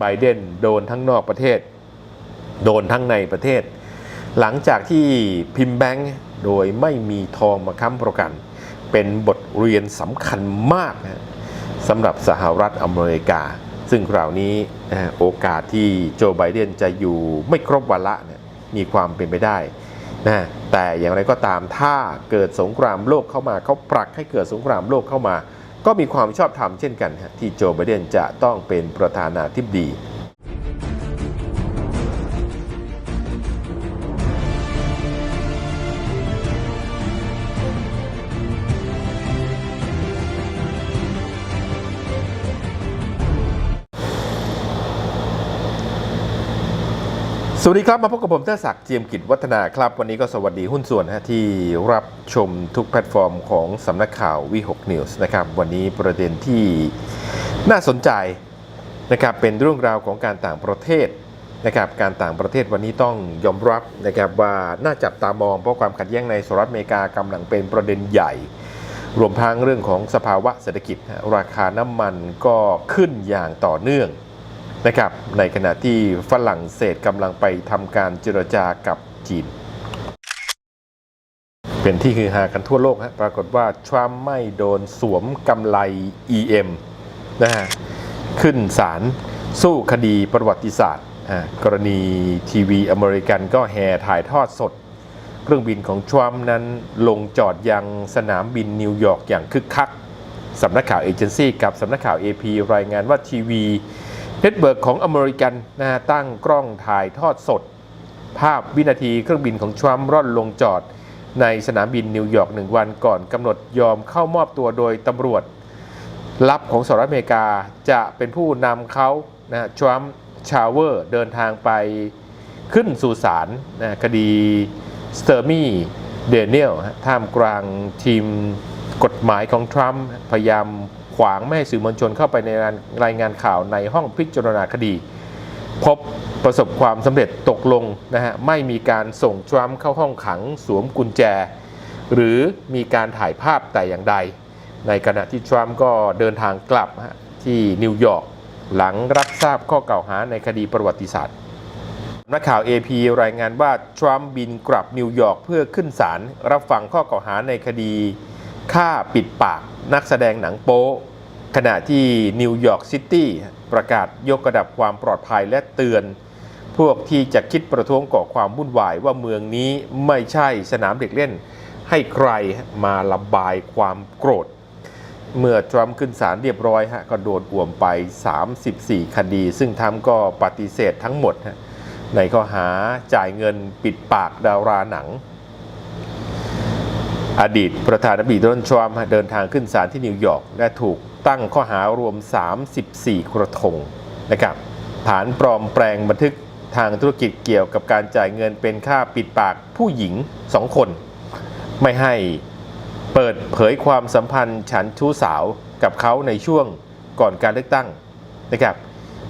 ไบเดนโดนทั้งนอกประเทศ โดนทั้งในประเทศ หลังจากที่พิมพ์แบงก์โดยไม่มีทองมาค้ำประกัน เป็นบทเรียนสำคัญมากนะสำหรับสหรัฐอเมริกา ซึ่งคราวนี้โอกาสที่โจไบเดนจะอยู่ไม่ครบวาระเนี่ยมีความเป็นไปได้นะแต่อย่างไรก็ตามถ้าเกิดสงครามโลกเข้ามาเขาปรักให้เกิดสงครามโลกเข้ามา ก็มีความชอบธรรมเช่นกันที่โจไบเดนจะต้องเป็นประธานาธิบดี สวัสดีครับ มาพบกับผมเทศักดิ์เจียมกิจวัฒนาครับ วันนี้ก็สวัสดีหุ้นส่วนฮะที่รับชมทุกแพลตฟอร์มของสำนักข่าววี6 News นะครับ วันนี้ประเด็นที่น่าสนใจนะครับ เป็นเรื่องราวของการต่างประเทศนะครับ การต่างประเทศวันนี้ต้องยอมรับนะครับว่าน่าจับตามองเพราะความขัดแย้งในสหรัฐอเมริกากำลังเป็นประเด็นใหญ่ รวมทั้งเรื่องของสภาวะเศรษฐกิจ ราคาน้ำมันก็ขึ้นอย่างต่อเนื่อง นะครับในขณะที่ฝรั่งเศสกำลังไปทำการเจรจากับจีน เป็นที่ฮือฮากันทั่วโลกฮะปรากฏว่าทรัมป์ไม่โดนสวมกำไร EM นะฮะขึ้นศาลสู้คดีประวัติศาสตร์ กรณีทีวีอเมริกันก็แห่ถ่ายทอดสด เครื่องบินของทรัมป์นั้นลงจอดยังสนามบินนิวยอร์กอย่างคึกคักสำนักข่าวเอเจนซี่กับสำนักข่าว AP รายงานว่าทีวี เน็ตเบิร์กของอเมริกันนะฮะตั้งกล้องถ่ายทอดสด ภาพวินาทีเครื่องบินของทรัมป์ร่อนลงจอด ในสนามบินนิวยอร์กหนึ่งวันก่อนกำหนดยอมเข้ามอบตัวโดยตำรวจลับของสหรัฐอเมริกาจะเป็นผู้นำเขานะทรัมป์ชาเวอร์เดินทางไปขึ้นสู่ศาลนะคดีสเตอร์มี่เดเนียลท่ามกลางทีมกฎหมายของทรัมป์พยายาม ขวางไม่ให้สื่อมวลชนเข้าไปในรายงานข่าวในห้องพิจารณาคดี พบประสบความสำเร็จตกลงนะฮะไม่มีการส่งทรัมป์เข้าห้องขังสวมกุญแจ หรือมีการถ่ายภาพแต่อย่างใด ในขณะที่ทรัมป์ก็เดินทางกลับที่นิวยอร์กหลังรับทราบข้อกล่าวหาในคดีประวัติศาสตร์นักข่าว AP รายงานว่า ทรัมป์บินกลับนิวยอร์กเพื่อขึ้นศาลรับฟังข้อกล่าวหาในคดี ฆ่าปิดปากนักแสดงหนังโป๊ ขณะที่นิวยอร์กซิตี้ประกาศยกระดับความปลอดภัยและเตือน พวกที่จะคิดประท้วงก่อความวุ่นวายว่าเมืองนี้ไม่ใช่สนามเด็กเล่น ให้ใครมาระบายความโกรธ เมื่อทรัมป์ขึ้นศาลเรียบร้อยฮะก็โดนอ่วมไป 34 คดี ซึ่งทำก็ปฏิเสธทั้งหมด ในข้อหาจ่ายเงินปิดปากดาราหนัง อดีตประธานาธิบดีโดนัลด์ทรัมป์เดินทางขึ้นศาลที่นิวยอร์กและถูกตั้งข้อหารวม 34 กระทงนะครับฐานปลอมแปลงบันทึกทางธุรกิจเกี่ยวกับการจ่ายเงินเป็นค่าปิดปากผู้หญิง2คน ไม่ให้เปิดเผยความสัมพันธ์ฉันชู้สาวกับเขาในช่วงก่อนการเลือกตั้งนะครับ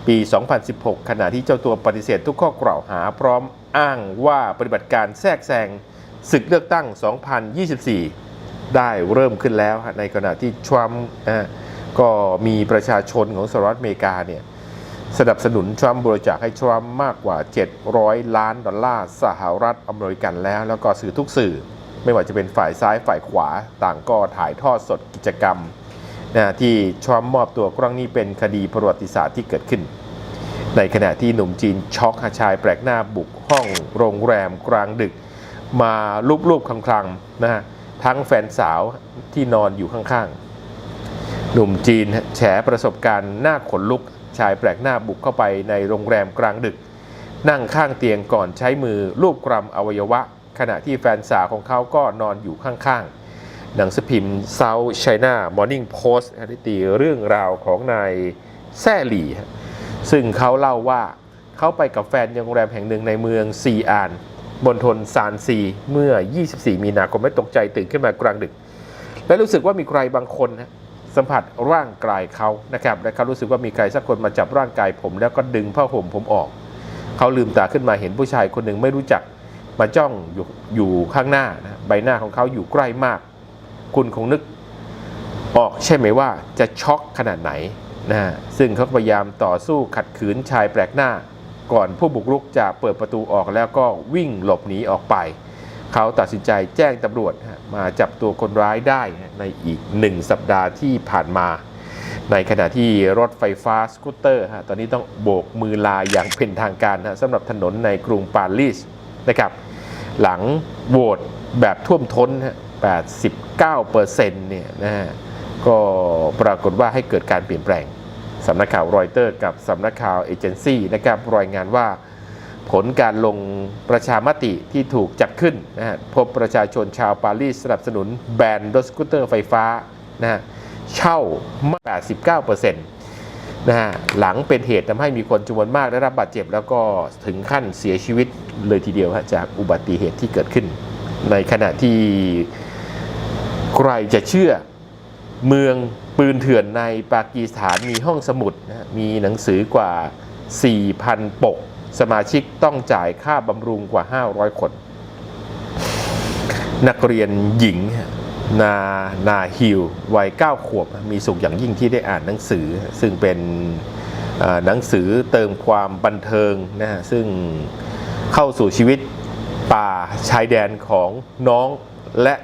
ปี 2016 ขณะที่เจ้าตัวปฏิเสธทุกข้อกล่าวหาพร้อมอ้างว่าปฏิบัติการแทรกแซง ศึกเลือกตั้ง 2024 ได้เริ่มขึ้นแล้ว ในขณะที่ทรัมป์ก็มีประชาชนของสหรัฐอเมริกาเนี่ยสนับสนุนทรัมป์บริจาคให้ทรัมป์มากกว่า 700 ล้านดอลลาร์สหรัฐอเมริกันแล้ว แล้วก็สื่อทุกสื่อ ไม่ว่าจะเป็นฝ่ายซ้ายฝ่ายขวาต่างก็ถ่ายทอดสดกิจกรรมนะที่ทรัมป์มอบตัวครั้งนี้เป็นคดีประวัติศาสตร์ที่เกิดขึ้น ในขณะที่หนุ่มจีนช็อกชายแปลกหน้าบุกห้องโรงแรมกลางดึก มาลูบๆคลำๆนะฮะทั้งแฟนสาวที่นอนอยู่ข้างๆ หนุ่มจีนแฉประสบการณ์หน้าขนลุก ชายแปลกหน้าบุกเข้าไปในโรงแรมกลางดึก นั่งข้างเตียงก่อนใช้มือลูบกรำอวัยวะ ขณะที่แฟนสาวของเขาก็นอนอยู่ข้างๆ หนังสือพิมพ์ South China Morning Post ได้ตีเรื่องราวของนายแซ่หลี่ซึ่งเขาเล่าว่าเขาไปกับแฟนยังโรงแรมแห่งหนึ่งในเมืองซีอาน บนทนซานซีเมื่อ 24 มีนาคมไม่ตกใจตื่นขึ้นมากลางดึก และรู้สึกว่ามีใครบางคนนะสัมผัสร่างกายเขานะครับและเขารู้สึกว่ามีใครสักคนมาจับร่างกายผม แล้วก็ดึงผ้าห่มผมออก เขาลืมตาขึ้นมาเห็นผู้ชายคนหนึ่งไม่รู้จักมาจ้องอยู่อยู่ข้างหน้านะใบหน้าของเขาอยู่ใกล้มาก คุณคงนึกออกใช่ไหมว่าจะช็อกขนาดไหนนะฮะซึ่งเขาพยายามต่อสู้ขัดขืนชายแปลกหน้า ก่อนผู้บุกรุกจะเปิดประตูออกแล้วก็วิ่งหลบหนีออกไป เขาตัดสินใจแจ้งตำรวจมาจับตัวคนร้ายได้ในอีกหนึ่งสัปดาห์ที่ผ่านมา ในขณะที่รถไฟฟ้าสกูตเตอร์ฮะตอนนี้ต้องโบกมือลาอย่างเป็นทางการฮะสำหรับถนนในกรุงปารีสนะครับหลังโหวตแบบท่วมท้นฮะ89เปอร์เซ็นต์เนี่ยนะฮะก็ปรากฏว่าให้เกิดการเปลี่ยนแปลง สำนักข่าวรอยเตอร์กับสำนักข่าวเอเจนซี่นะครับรายงานว่าผลการลงประชามติที่ถูกจัดขึ้นนะฮะพบประชาชนชาวปารีสสนับสนุนแบนรถสกูตเตอร์ไฟฟ้านะฮะเช่ามาก89%นะฮะหลังเป็นเหตุทำให้มีคนจำนวนมากได้รับบาดเจ็บ แล้วก็ถึงขั้นเสียชีวิตเลยทีเดียวฮะจากอุบัติเหตุที่เกิดขึ้น ในขณะที่ใครจะเชื่อเมือง ปืนเถื่อนในปากีสถานมีห้องสมุดนะมีหนังสือกว่า 4,000 ปก สมาชิกต้องจ่ายค่าบำรุงกว่า 500 คน นักเรียนหญิงนานาฮิลวัย 9 ขวบ มีสุขอย่างยิ่งที่ได้อ่านหนังสือ ซึ่งเป็นหนังสือเติมความบันเทิงนะฮะซึ่งเข้าสู่ชีวิตป่าชายแดนของน้องและ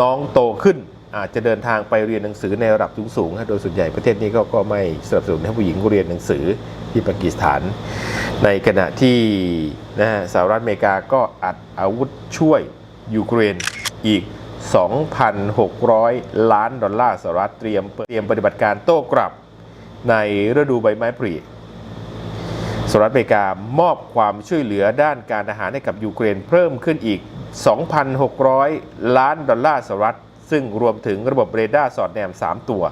น้องโตขึ้น อาจจะเดินทางไปเรียนหนังสือในระดับสูงๆฮะโดยส่วนใหญ่ประเทศนี้ก็ก็ไม่สนับสนุนให้ผู้หญิงเรียนหนังสือที่ปากีสถาน ในขณะที่นะฮะสหรัฐอเมริกาก็อัดอาวุธช่วยยูเครนอีก 2,600 ล้านดอลลาร์สหรัฐเตรียมเตรียมปฏิบัติการโต้กลับในฤดูใบไม้ผลิสหรัฐอเมริกามอบความช่วยเหลือด้านการทหารให้กับยูเครนเพิ่มขึ้นอีก 2,600 ล้านดอลลาร์สหรัฐ ซึ่งรวมถึงระบบเรดาร์สอดแนม 3 ตัว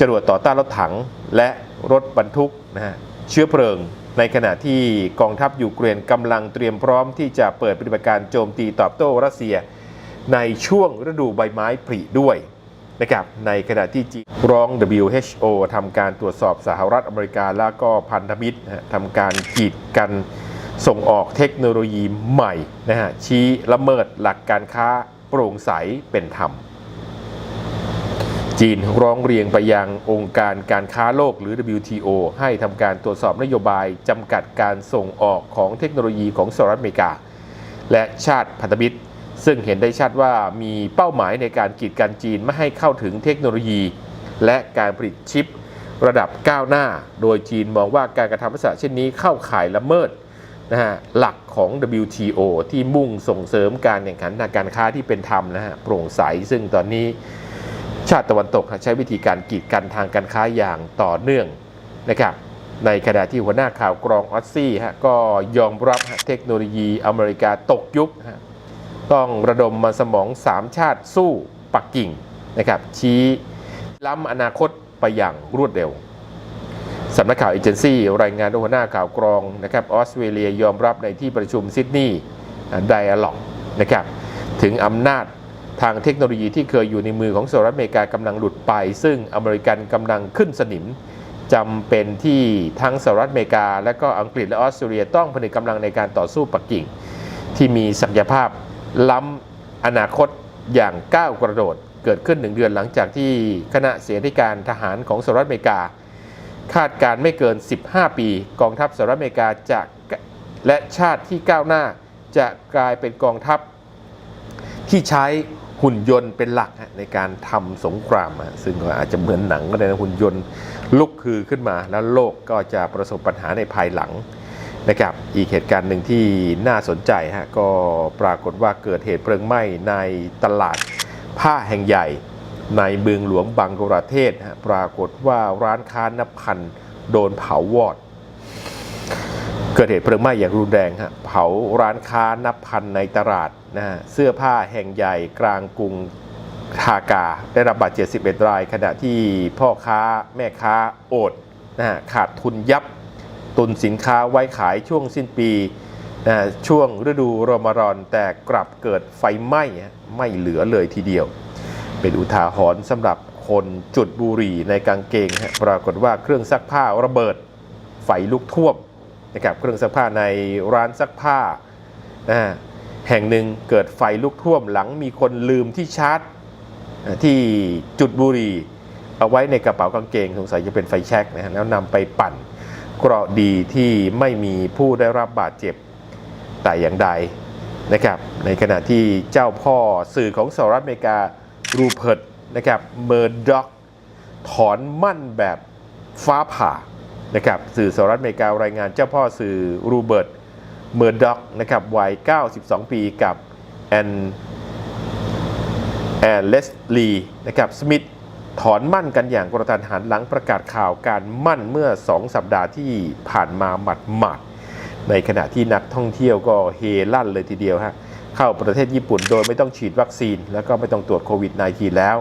จรวดต่อต้านรถถังและรถบรรทุกนะฮะเชื้อเพลิง ในขณะที่กองทัพยูเครนกำลังเตรียมพร้อมที่จะเปิดปฏิบัติการโจมตีตอบโต้รัสเซีย ในช่วงฤดูใบไม้ผลิด้วยนะครับในขณะที่จีนร้อง WHO ทำการตรวจสอบสหรัฐอเมริกาแล้วก็พันธมิตรทำการกีดกันส่งออกเทคโนโลยีใหม่นะฮะชี้ละเมิดหลักการค้า โปร่งใสเป็นธรรม จีนร้องเรียนไปยังองค์การการค้าโลกหรือ WTO ให้ทำการตรวจสอบนโยบายจำกัดการส่งออกของเทคโนโลยีของสหรัฐอเมริกา และชาติพันธมิตร ซึ่งเห็นได้ชัดว่ามีเป้าหมายในการกีดกันจีนไม่ให้เข้าถึงเทคโนโลยี และการผลิตชิประดับก้าวหน้า โดยจีนมองว่าการกระทำลักษณะเช่นนี้เข้าข่ายละเมิด นะฮะหลักของ WTO ที่มุ่งส่งเสริมการแข่งขันทางการค้าที่เป็นธรรมนะฮะโปร่งใส ซึ่งตอนนี้ชาติตะวันตกใช้วิธีการกีดกันทางการค้าอย่างต่อเนื่องนะครับในขณะที่หัวหน้าข่าวกรองออสซี่ฮะก็ยอมรับเทคโนโลยีอเมริกาตกยุคฮะต้องระดมมาสมองสามชาติสู้ปักกิ่งนะครับชี้ล้ำอนาคตไปอย่างรวดเร็ว สำนักข่าวเอเจนซี่รายงานดยหัวหน้าข่าวกรองนะครับออสเตรเลียยอมรับในที่ประชุมซิดนีย์ไดอะล็อกนะครับถึงอำนาจทางเทคโนโลยีที่เคยอยู่ในมือของสหรัฐอเมริกากำลังหลุดไป ซึ่งอเมริกันกำลังขึ้นสนิมจำเป็นที่ทั้งสหรัฐอเมริกา และก็อังกฤษและออสเตรเลียต้องผนึกกำลังในการต่อสู้ปักกิ่ง ที่มีศักยภาพล้ำอนาคตอย่างก้าวกระโดด เกิดขึ้นหนึ่งเดือนหลังจากที่คณะเสนาธิการทหารของสหรัฐอเมริกา คาดการไม่เกิน 15 ปี กองทัพสหรัฐอเมริกาจะและชาติที่ก้าวหน้า จะกลายเป็นกองทัพที่ใช้หุ่นยนต์เป็นหลักในการทำสงคราม ซึ่งก็อาจจะเหมือนหนังก็ได้นะหุ่นยนต์ลุกคือขึ้นมา แล้วโลกก็จะประสบปัญหาในภายหลังนะครับอีกเหตุการณ์หนึ่งที่น่าสนใจฮะก็ปรากฏว่าเกิดเหตุเพลิงไหม้ในตลาดผ้าแห่งใหญ่ ในเมืองหลวงบังกลาเทศปรากฏว่าร้านค้านับพันโดนเผาวอด เกิดเหตุเพลิงไหม้อย่างรุนแรงฮะเผาร้านค้านับพันในตลาดนะฮะเสื้อผ้าแห่งใหญ่กลางกรุงทากา ได้รับบาดเจ็บ11 ราย ขณะที่พ่อค้าแม่ค้าโอดนะฮะขาดทุนยับ ตุนสินค้าไว้ขายช่วงสิ้นปีนะช่วงฤดูรอมฎอนแต่กลับเกิดไฟไหม้ไม่เหลือเลยทีเดียว เป็นอุทาหรณ์สำหรับคนจุดบุหรี่ในกางเกงปรากฏว่าเครื่องซักผ้าระเบิดไฟลุกท่วมนะครับเครื่องซักผ้าในร้านซักผ้าแห่งหนึ่งเกิดไฟลุกท่วมหลังมีคนลืมที่ชาร์จที่จุดบุหรี่เอาไว้ในกระเป๋ากางเกงสงสัยจะเป็นไฟแช็กนะฮะแล้วนำไปปั่นเกราะดีที่ไม่มีผู้ได้รับบาดเจ็บแต่อย่างใดนะครับในขณะที่เจ้าพ่อสื่อของสหรัฐอเมริกา รูเพิร์ตนะครับเมอร์ด็อกถอนมั่นแบบฟ้าผ่านะครับสื่อสหรัฐอเมริการายงานเจ้าพ่อสื่อรูเบิร์ตเมอร์ด็อกนะครับวัย 92 ปีกับแอนแอนเลสลีนะครับสมิธถอนมั่นกันอย่างกระทันหันหลังประกาศข่าวการมั่นเมื่อ 2 สัปดาห์ที่ผ่านมาหมัดหมัดในขณะที่นักท่องเที่ยวก็เฮลั่นเลยทีเดียวฮะ เข้าประเทศญี่ปุ่นโดยไม่ต้องฉีดวัคซีน แล้วก็ไม่ต้องตรวจโควิด -19 แล้ว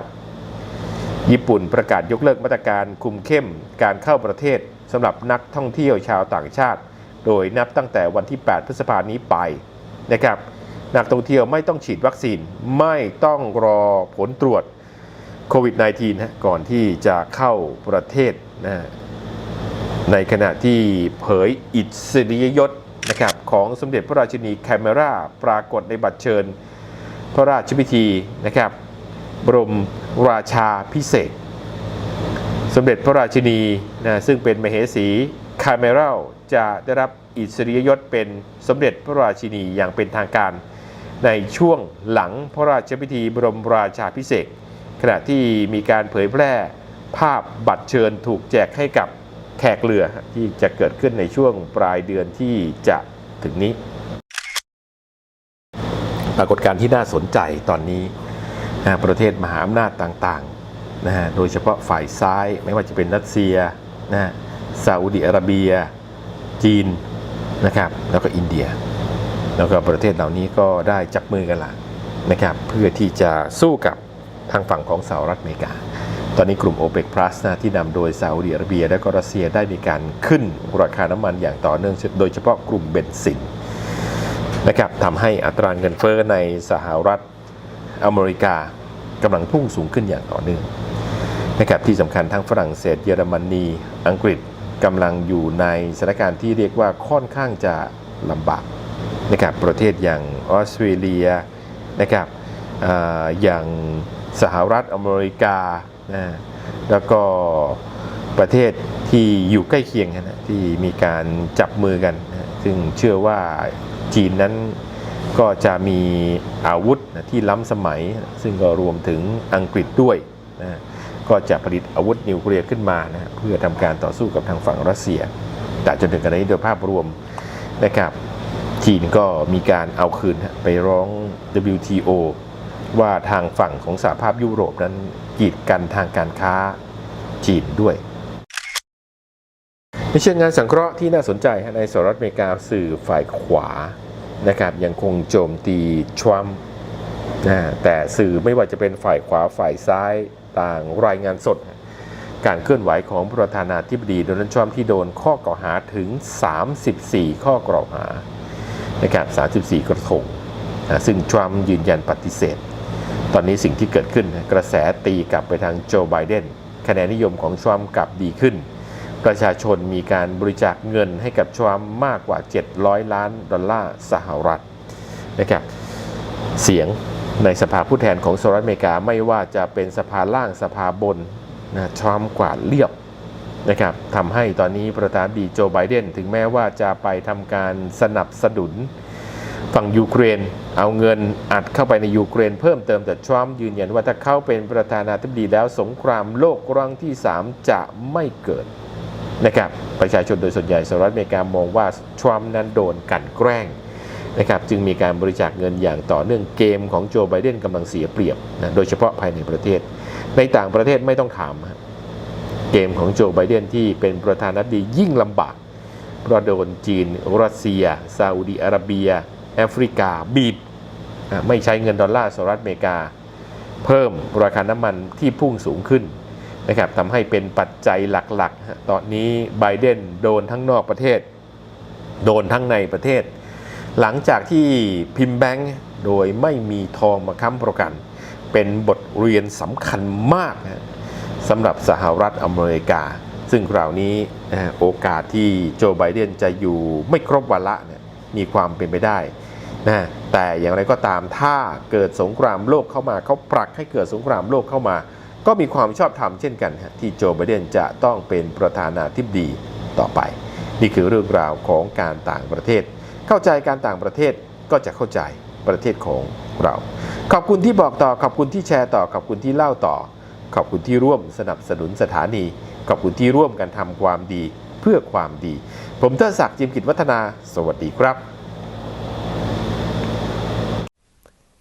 ญี่ปุ่นประกาศยกเลิกมาตรการคุมเข้มการเข้าประเทศสำหรับนักท่องเที่ยวชาวต่างชาติ โดยนับตั้งแต่วันที่ 8 พฤษภาคมนี้ไปนะครับนักท่องเที่ยวไม่ต้องฉีดวัคซีนไม่ต้องรอผลตรวจโควิด -19 นะก่อนที่จะเข้าประเทศนะในขณะที่เผยอิสริยยศ นะครับของสมเด็จพระราชินีแคมเมราปรากฏในบัตรเชิญ พระราชพิธีนะครับบรมราชาพิเศษ สมเด็จพระราชินีนะซึ่งเป็นมเหสีคาเมรัลจะได้รับอิสริยยศเป็นสมเด็จพระราชินีอย่างเป็นทางการ ในช่วงหลังพระราชพิธีบรมราชาพิเศษขณะที่มีการเผยแพร่ภาพบัตรเชิญถูกแจกให้กับ แขกเรือที่จะเกิดขึ้นในช่วงปลายเดือนที่จะถึงนี้ ปรากฏการณ์ที่น่าสนใจตอนนี้นะประเทศมหาอำนาจต่างๆนะฮะโดยเฉพาะฝ่ายซ้ายไม่ว่าจะเป็นรัสเซียนะฮะซาอุดิอาระเบีย จีนนะครับแล้วก็อินเดีย แล้วก็ประเทศเหล่านี้ก็ได้จับมือกันละนะครับเพื่อที่จะสู้กับทางฝั่งของสหรัฐอเมริกา ตอนนี้กลุ่ม o p e c Plus นะที่นำโดยซาอุดิอาระเบีย และก็รัสเซียได้มีการขึ้นราคาน้ำมันอย่างต่อเนื่อง โดยเฉพาะกลุ่มเบนซินนะครับทำให้อัตราเงินเฟ้อในสหรัฐอเมริกากำลังพุ่งสูงขึ้นอย่างต่อเนื่องนะครับที่สำคัญทั้งฝรั่งเศส เยอรมนี อังกฤษกำลังอยู่ในสถานการณ์ที่เรียกว่าค่อนข้างจะลำบากนะครับประเทศอย่างออสเตรเลียนะครับออย่างสหรัฐอเมริกา นะแล้วก็ประเทศที่อยู่ใกล้เคียงกันนะที่มีการจับมือกันนะซึ่งเชื่อว่าจีนนั้นก็จะมีอาวุธนะที่ล้ำสมัย ซึ่งก็รวมถึงอังกฤษด้วยนะก็จะผลิตอาวุธนิวเคลียร์ขึ้นมานะเพื่อทำการต่อสู้กับทางฝั่งรัสเซีย แต่จนถึงขณะนี้โดยภาพรวมนะครับจีนก็มีการเอาคืนไปร้อง WTO ว่าทางฝั่งของสหภาพยุโรปนั้น กีดกันทางการค้าจีนด้วยในเชิงงานสังเคราะห์ที่น่าสนใจในสหรัฐอเมริกาสื่อฝ่ายขวานะครับยังคงโจมตีทรัมป์นะแต่สื่อไม่ว่าจะเป็นฝ่ายขวาฝ่ายซ้ายต่างรายงานสด การเคลื่อนไหวของประธานาธิบดีโดนัลด์ทรัมป์ที่โดนข้อกล่าวหาถึง 34 ข้อกล่าวหานะครับ34 กระทงนะซึ่งทรัมป์ยืนยันปฏิเสธ ตอนนี้สิ่งที่เกิดขึ้นกระแสตีกลับไปทางโจไบเดนคะแนนนิยมของทรัมกลับดีขึ้น ประชาชนมีการบริจาคเงินให้กับทรัมป์มากกว่า 700 ล้านดอลลาร์สหรัฐนะครับเสียงในสภาผู้แทนของสหรัฐอเมริกาไม่ว่าจะเป็นสภาล่างสภาบนนะทรัมป์กวาดเรียบนะครับทำให้ตอนนี้ประธานดีโจไบเดนถึงแม้ว่าจะไปทำการสนับสนุน ฝั่งยูเครน เอาเงินอัดเข้าไปในยูเครนเพิ่มเติมแต่ทรัมป์ยืนยันว่าถ้าเขาเป็นประธานาธิบดีแล้วสงครามโลกครั้งที่ 3 จะไม่เกิดนะครับประชาชนโดยส่วนใหญ่สหรัฐอเมริกามองว่าทรัมป์นั้นโดนกั่นแกล้งนะครับจึงมีการบริจาคเงินอย่างต่อเนื่องเกมของโจไบเดนกำลังเสียเปรียบนะโดยเฉพาะภายในประเทศ ในต่างประเทศไม่ต้องถามเกมของโจไบเดนที่เป็นประธานาธิบดียิ่งลำบากเพราะโดนจีน รัสเซียซาอุดีอาระเบีย แอฟริกาบีบไม่ใช้เงินดอลลาร์สหรัฐอเมริกา เพิ่มราคาน้ำมันที่พุ่งสูงขึ้นนะครับทำให้เป็นปัจจัยหลักๆ ตอนนี้ไบเดนโดนทั้งนอกประเทศ โดนทั้งในประเทศ หลังจากที่พิมพ์แบงก์โดยไม่มีทองมาค้ำประกัน เป็นบทเรียนสำคัญมากสำหรับสหรัฐอเมริกา ซึ่งคราวนี้โอกาสที่โจไบเดนจะอยู่ไม่ครบวาระเนี่ยมีความเป็นไปได้ นะแต่อย่างไรก็ตามถ้าเกิดสงครามโลกเข้ามาเขาผลักให้เกิดสงครามโลกเข้ามา ก็มีความชอบธรรมเช่นกัน ที่โจไบเดนจะต้องเป็นประธานาธิบดีต่อไป นี่คือเรื่องราวของการต่างประเทศ เข้าใจการต่างประเทศก็จะเข้าใจประเทศของเรา ขอบคุณที่บอกต่อขอบคุณที่แชร์ต่อขอบคุณที่เล่าต่อ ขอบคุณที่ร่วมสนับสนุนสถานี ขอบคุณที่ร่วมกันทำความดีเพื่อความดี ผมเทดศักดิ์จิมกิจวัฒนา สวัสดีครับ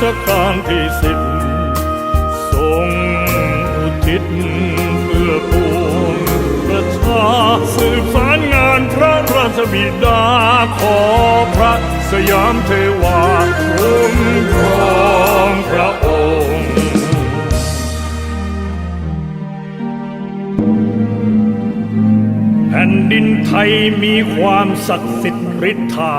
ชกาลที่สิบทรงอุทิศเพื่อปวงประชาสืบสารงานพระราชบิดาขอพระสยามเทวาคุ้มครองพระองค์แผ่นดินไทยมีความศักดิ์สิทธิ์ฤทธา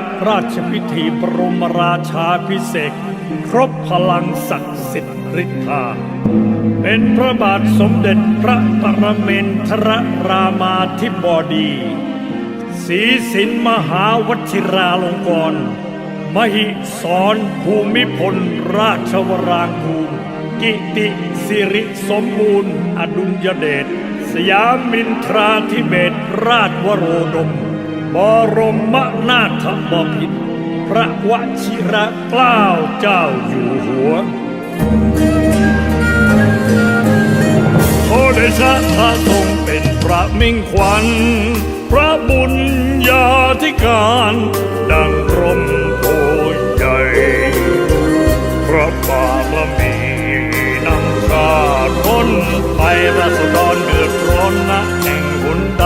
ราชพิธีบรมราชาพิเศษครบพลังศักดิ์สิทธิ์ฤทธา เป็นพระบาทสมเด็จพระปรเมนทรรามาธิบดีศรีสินมหาวชิราลงกรณ์มหิสรภูมิพลราชวรางคูลกิติสิริสมบูรณ์ อดุลยเดชสยามินทราธิเบศราชวโรดม บรมนาถบพิตรพระวชิระเกล้าเจ้าอยู่หัวโอเดชะพระทรงเป็นพระมิ่งขวัญ พระบุญญาธิการ ดังร่มโพใหญ่ พระบารมีนำข้าร้นไปราษฎรเดือดร้อนนะแห่งหนใด